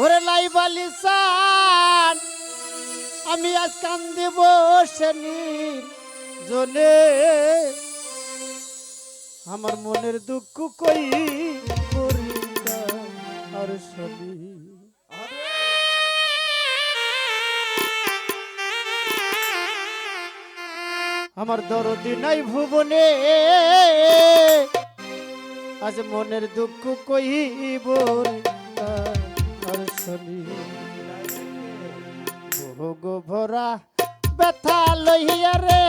ওরে লাই বালিসান আমি আজ কান্দি বসেনি জনে আমার মনের দুঃখ কই করি আর সবই। আমার দরদি নাই ভুবনে, আজ মনের দুঃখ কইব আর শনি ভোগ ভরা ব্যথা লইয়া রে।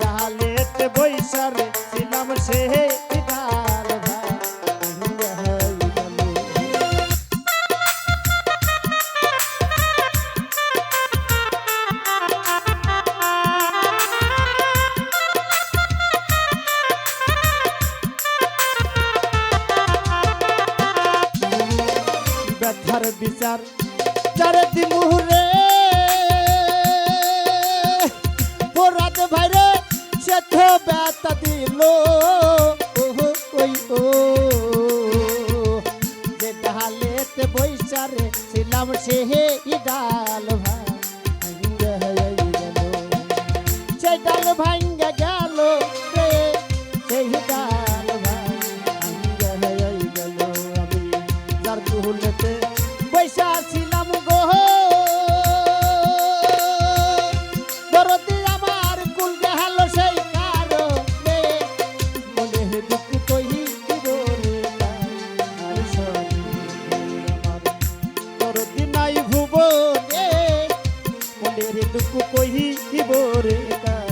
ডালেতে বৈশারে ছিলাম সে ডাল ব্যথার বিচার যারে দিমুহরে তো ব্যথা দিল। ওই ও। যে ডালেতে বৈশারে ছিলাম সে ডাল ভাই সে ভাঙ্গা দিব রে আর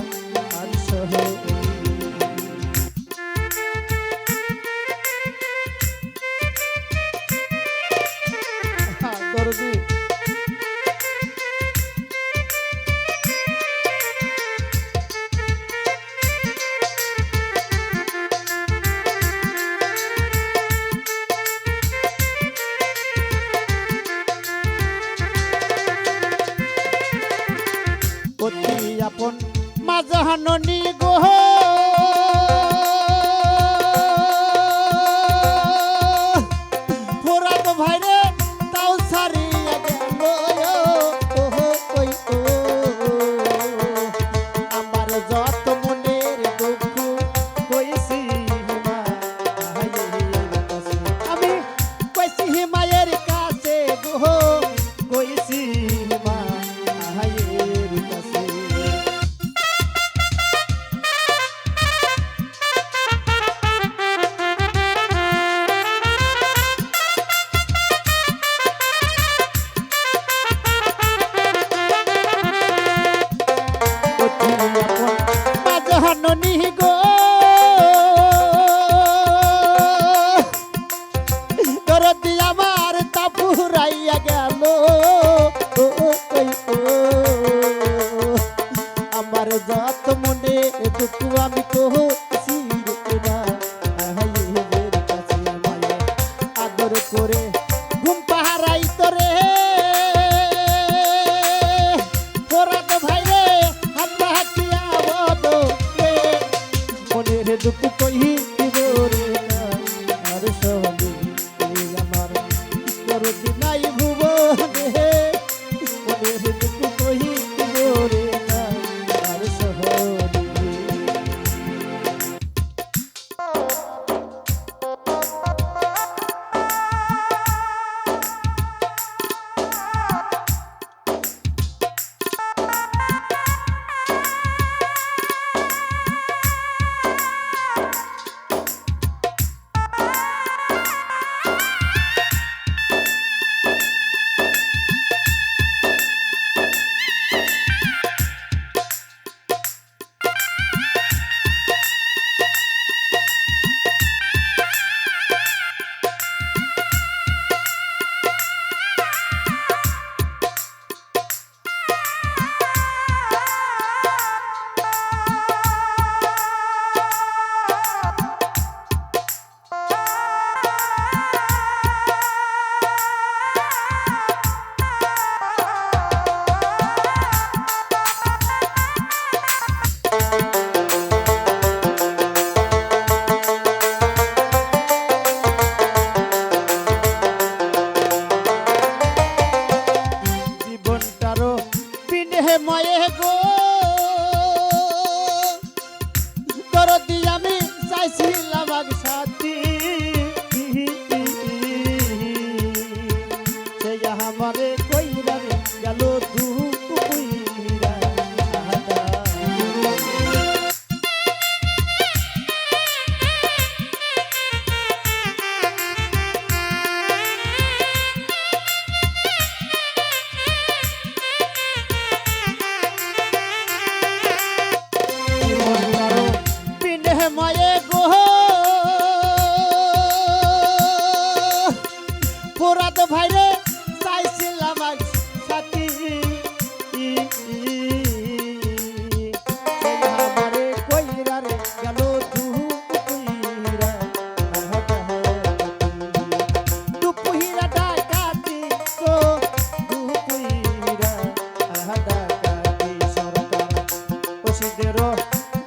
মনে দুঃখ আমি কহছি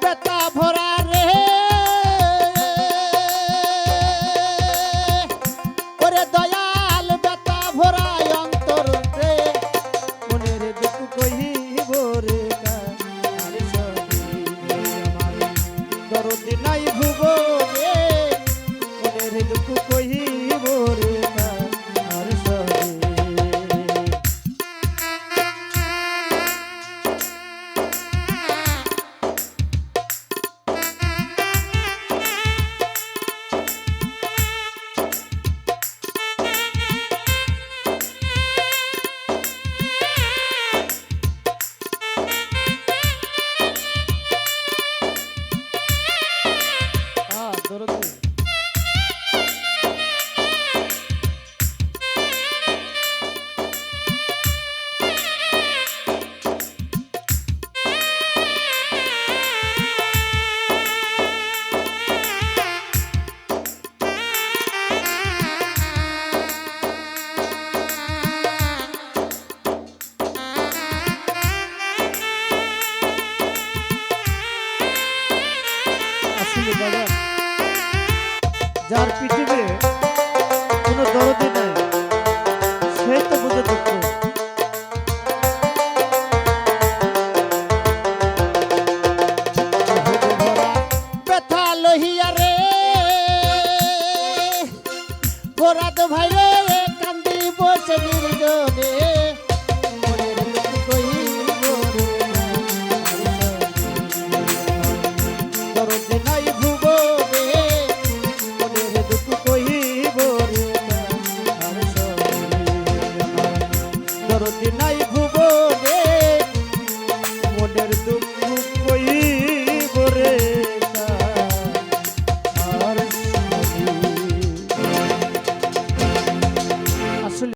বেতা ভরা যার পৃথিবী কোনো দরদি নেই সেই তো বুঝে দুঃখ। ব্যথা লহিয়া রে গোরা তো ভাই রে